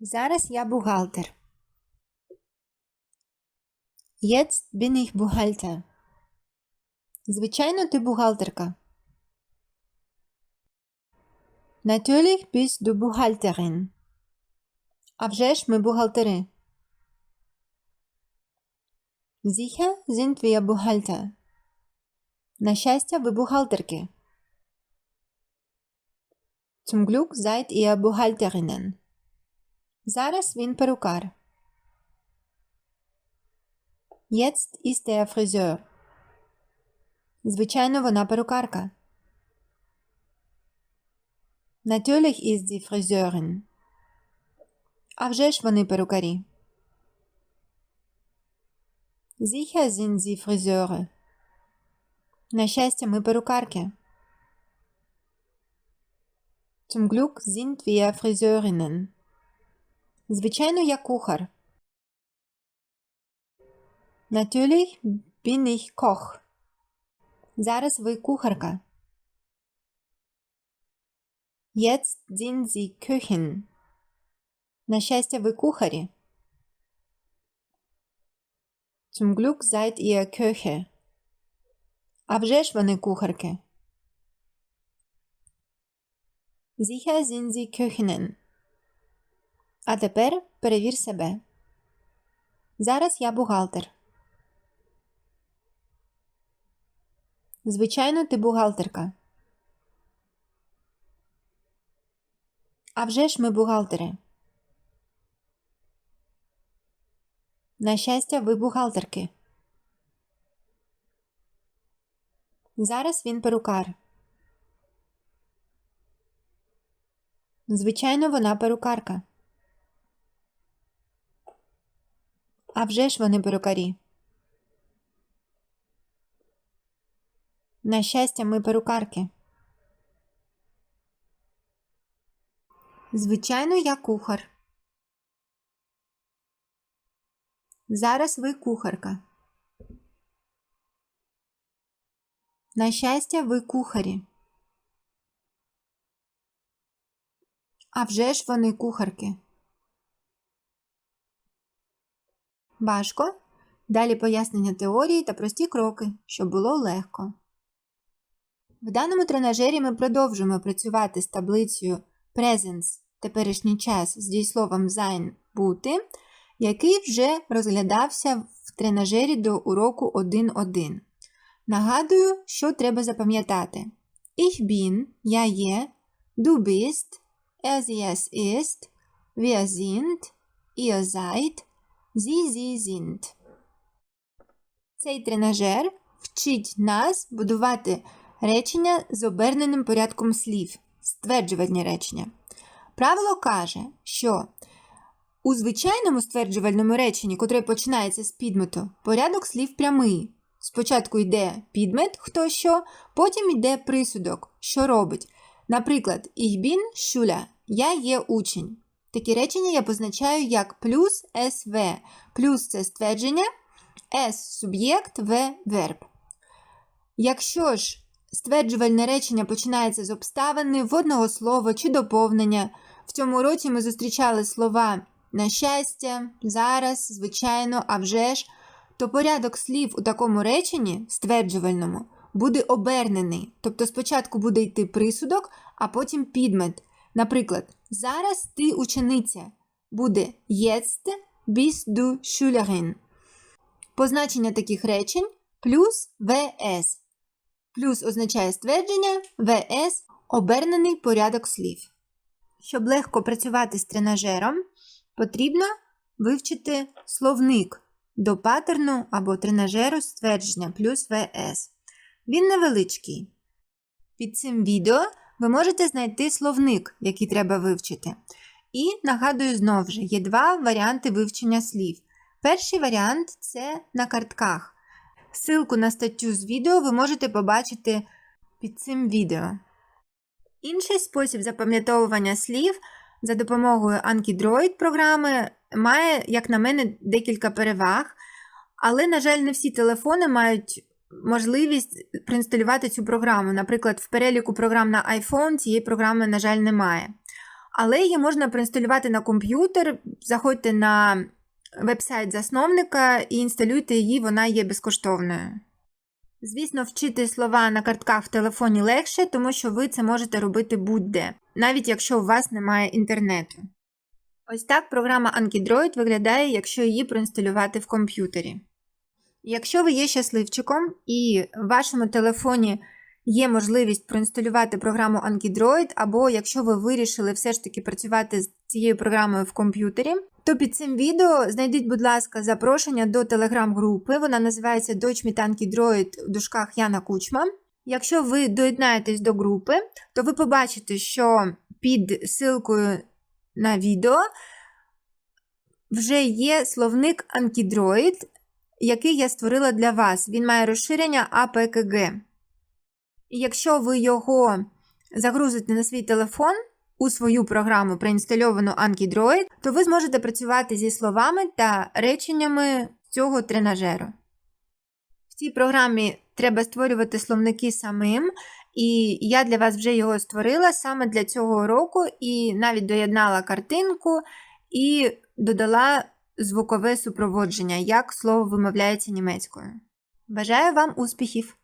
Зараз я бухгалтер. Jetzt bin ich Buchhalter. Звичайно, ти бухгалтерка. Natürlich bist du Buchhalterin. А вже ж ми бухгалтери. Sicher sind wir Buchhalter. На щастя, ви бухгалтерки. Zum Glück seid ihr Buchhalterinnen. Зараз він перукар. Jetzt ist er Friseur. Звичайно, вона перукарка. Natürlich ist sie Friseurin. А вже ж вони перукарі. Sicher sind sie Friseure. На щастя, ми перукарки. Zum Glück sind wir Friseurinnen. Звичайно, я кухар. Natürlich bin ich Koch. Зараз ви кухарка. Jetzt sind Sie Köchin. На щастя, ви кухарі. Zum Glück seid ihr Köche. А вже ж вони кухарки. Sicher sind Sie Köchinnen. А тепер перевір себе. Зараз я бухгалтер. Звичайно, ти бухгалтерка. А вже ж ми бухгалтери. На щастя, ви бухгалтерки. Зараз він перукар. Звичайно, вона перукарка. А вже ж вони перукарі. На щастя, ми перукарки. Звичайно, я кухар. Зараз ви кухарка. На щастя, ви кухарі. А вже ж вони кухарки. Важко. Далі пояснення теорії та прості кроки, щоб було легко. В даному тренажері ми продовжуємо працювати з таблицею Presence теперішній час з дієсловом sein бути, який вже розглядався в тренажері до уроку 1.1. Нагадую, що треба запам'ятати. Ich bin, я є, du bist, er sie ist, wir sind, ihr seid, sie sie. Цей тренажер вчить нас будувати речення з оберненим порядком слів, стверджувальні речення. Правило каже, що у звичайному стверджувальному реченні, котре починається з підмету, порядок слів прямий. Спочатку йде підмет, хто що, потім йде присудок, що робить. Наприклад, bin Schüler, я є учень. Такі речення я позначаю як плюс СВ. Плюс це ствердження, С суб'єкт, В верб. Якщо ж стверджувальне речення починається з обставини, вводного слова чи доповнення, в цьому році ми зустрічали слова на щастя, зараз, звичайно, а вже ж, то порядок слів у такому реченні, стверджувальному, буде обернений. Тобто спочатку буде йти присудок, а потім підмет. Наприклад, зараз ти учениця. Буде jetzt bist du Schülerin. Позначення таких речень плюс ВС. Плюс означає ствердження, ВС обернений порядок слів. Щоб легко працювати з тренажером, потрібно вивчити словник до паттерну або тренажеру ствердження плюс ВС. Він невеличкий. Під цим відео ви можете знайти словник, який треба вивчити. І нагадую знову ж, є два варіанти вивчення слів. Перший варіант це на картках. Силку на статтю з відео ви можете побачити під цим відео. Інший спосіб запам'ятовування слів за допомогою Anki програми має, як на мене, декілька переваг, але, на жаль, не всі телефони мають можливість проінсталювати цю програму. Наприклад, в переліку програм на iPhone цієї програми, на жаль, немає. Але її можна проінсталювати на комп'ютер, заходьте на веб-сайт засновника і інсталюйте її, вона є безкоштовною. Звісно, вчити слова на картках в телефоні легше, тому що ви це можете робити будь-де, навіть якщо у вас немає інтернету. Ось так програма Ankydroid виглядає, якщо її проінсталювати в комп'ютері. Якщо ви є щасливчиком і в вашому телефоні є можливість проінсталювати програму Ankydroid, або якщо ви вирішили все ж таки працювати з цією програмою в комп'ютері, то під цим відео знайдіть, будь ласка, запрошення до телеграм-групи. Вона називається Meet Ankydroid в дужках Яна Кучма. Якщо ви доєднаєтесь до групи, то ви побачите, що під ссылкою на відео вже є словник Ankydroid, який я створила для вас. Він має розширення APKG. І якщо ви його загрузите на свій телефон у свою програму проінстальовану Ankydroid, то ви зможете працювати зі словами та реченнями цього тренажеру. В цій програмі треба створювати словники самим, і я для вас вже його створила саме для цього уроку, і навіть доєднала картинку і додала звукове супроводження, як слово вимовляється німецькою. Бажаю вам успіхів!